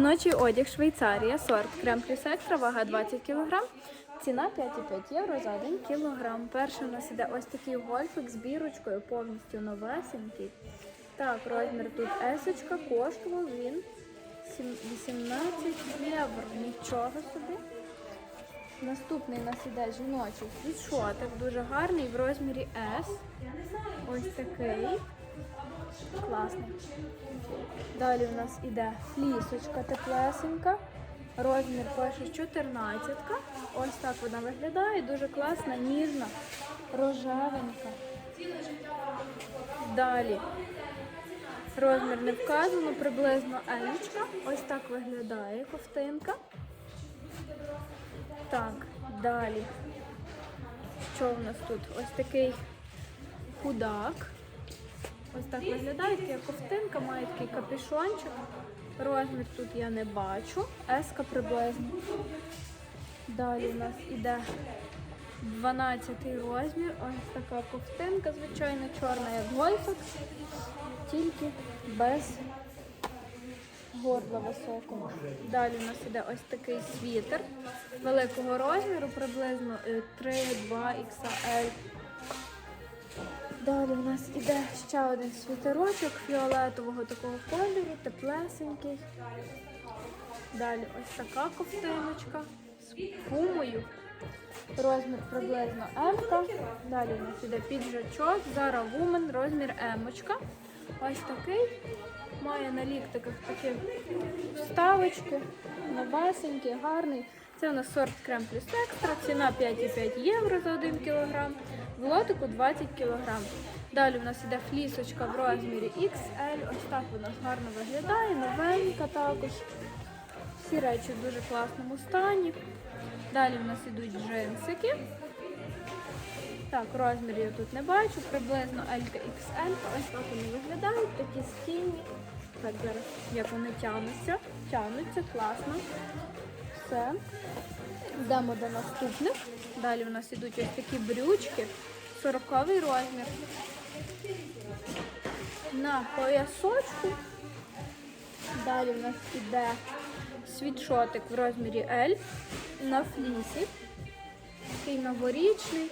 Ночий одяг Швейцарія, сорт крем плюс екстра, вага 20 кг. Ціна 5,5 євро за 1 кг. Перший у нас іде ось такий гольфик з бірочкою, повністю новесенький. Так, розмір тут есочка, коштував він 18 євро. Нічого собі. Наступний у нас іде жіночий світшотик, дуже гарний в розмірі S. Ось такий. Класний. Далі у нас іде флісочка теплесенька. Розмір пише 14. Ось так вона виглядає. Дуже класна, ніжна, рожевенька. Далі. Розмір не вказано, приблизно елічка. Ось так виглядає ковтинка. Так, далі. Що у нас тут? Ось такий худак. Ось так виглядає, така ковтинка, має такий капюшончик. Розмір тут я не бачу. Еска приблизно. Далі у нас іде 12 розмір. Ось така ковтинка, звичайно, чорна, як гольфик, тільки без горла високого. Далі у нас іде ось такий світер великого розміру, приблизно е, 3-2 XL. Далі у нас іде ще один світерочок фіолетового такого кольору, теплесенький. Далі ось така ковтиночка з пумою. Розмір приблизно М. Далі у нас іде піджачок, Zara Woman, розмір М. Ось такий. Має на ліктиках такі вставочки, новесенький, гарний. Це у нас сорт крем плюс екстра, ціна 5,5 євро за 1 кг, в лотику 20 кг. Далі у нас іде флісочка в розмірі XL. Ось так вона гарно виглядає, новенька також. Всі речі в дуже класному стані. Далі у нас ідуть джинсики. Так, розмір я тут не бачу, приблизно L XL. Ось так вони виглядають, такі стільні. Так, зараз як вони тягнуться. Тягнуться, класно. Все. Йдемо до наступних. Далі у нас ідуть ось такі брючки. 40 розмір. На поясочку. Далі у нас іде світшотик в розмірі L на флісі. Такий новорічний,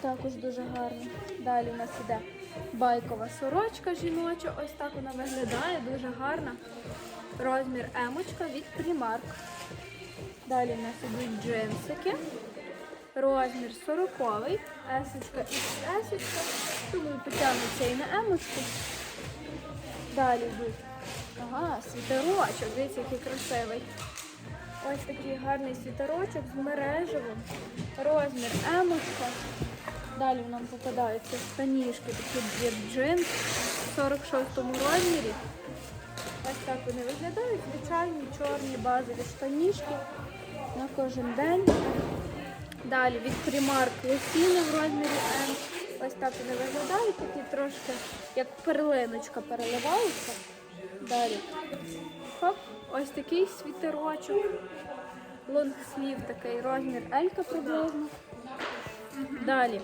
також дуже гарний. Далі у нас іде байкова сорочка жіноча. Ось так вона виглядає, дуже гарна. Розмір емочка від Primark. Далі у нас ідуть джинсики. Розмір 40 есочка XS, думаю, потягнеться і на емочку. Далі йдуть. Ага, світерочок, дивіться, який красивий. Ось такий гарний світерочок з мережевим. Розмір емочка. Далі нам попадаються станіжки, такі як джинс в 46-му розмірі. Ось так вони виглядають. Звичайні чорні базові штанішки на кожен день. Далі від Primark лосіни в розмірі М. Ось так вони виглядають, такі трошки як перлиночка переливаються. Далі. Хоп, ось такий світерочок. Лонгслів такий розмір Елька приблизно. Далі.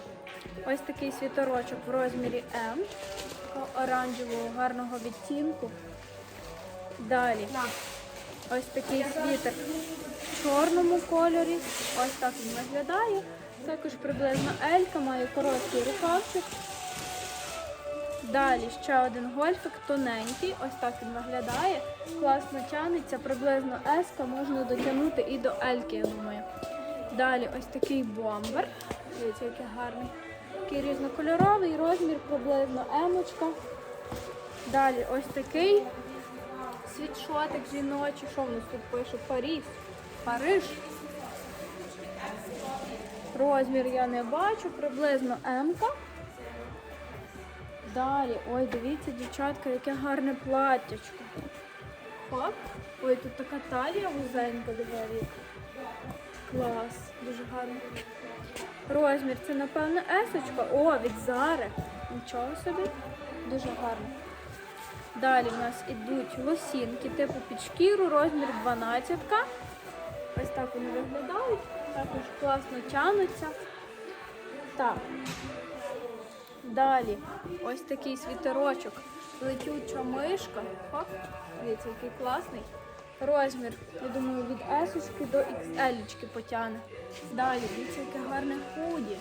Ось такий світорочок в розмірі М. Оранжевого гарного відтінку. Далі. Ось такий світер в чорному кольорі. Ось так він виглядає. Також приблизно Елька, має короткий рукавчик. Далі ще один гольфик тоненький, ось так він виглядає. Класно тянеться, приблизно еска можна дотягнути і до Ельки, я думаю. Далі ось такий бомбер. Дивіться, який гарний. Такий різнокольоровий, розмір приблизно емочка. Далі ось такий світшотик жіночий. Що в нас тут пише? Паріж. Париж. Розмір я не бачу, приблизно М-ка. Далі, ой, дивіться, дівчатка, яке гарне платтячко. Хоп. Ой, тут така талія вузенька, дивіться. Клас, дуже гарно. Розмір, це, напевно, есочка. О, від Зари. Нічого собі. Дуже гарно. Далі в нас ідуть лосінки, типу під шкіру, розмір 12. Ось так вони виглядають. Також класно тянуться. Так. Далі ось такий світерочок, летюча мишка. Хоп, дивіться, який класний. Розмір, я думаю, від S до XL потягне. Далі, дивіться, яке гарне худі.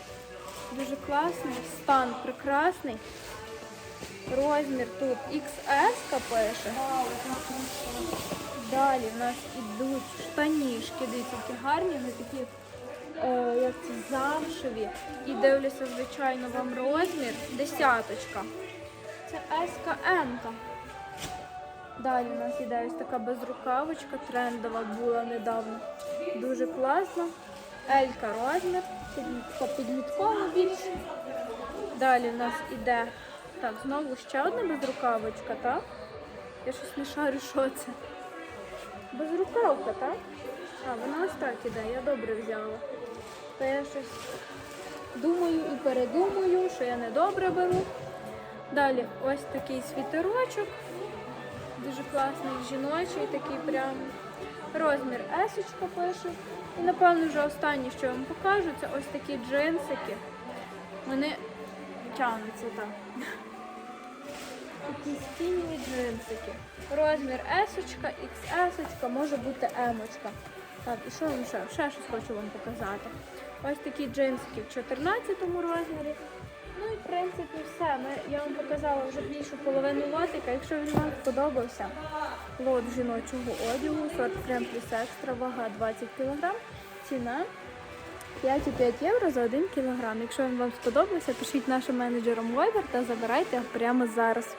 Дуже класний, стан прекрасний. Розмір тут XS пише. Далі в нас ідуть штанішки, дивіться, які гарні, вони такі е, як це, замшеві. І дивлюся, звичайно, вам розмір. Десяточка. Це СКМ. Далі у нас іде ось така безрукавочка, трендова була недавно. Дуже класно. Елька розмір, підлітко- підліткова більше. Далі у нас іде так, знову ще одна безрукавочка, так? Я щось не шарю, що це. Безрукавка, так? А, вона ось так іде, я добре взяла. То я щось думаю і передумаю, що я не добре беру. Далі ось такий світерочок. Дуже класний, жіночий, такий прям. Розмір есочка пише. І напевно вже останнє, що я вам покажу, це ось такі джинсики. Вони тягнуться так. Такі стінні джинсики. Розмір есочка, XS, може бути емочка. Так, і що вам ще? Ще щось хочу вам показати. Ось такі джинсики в 14 розмірі. Ну і в принципі все. Ми, я вам показала вже більшу половину лотика. Якщо він вам сподобався, лот жіночого одягу, сорт крем плюс екстра, вага 20 кг, ціна 5,5 євро за 1 кг. Якщо він вам сподобався, пишіть нашим менеджерам Viber та забирайте прямо зараз.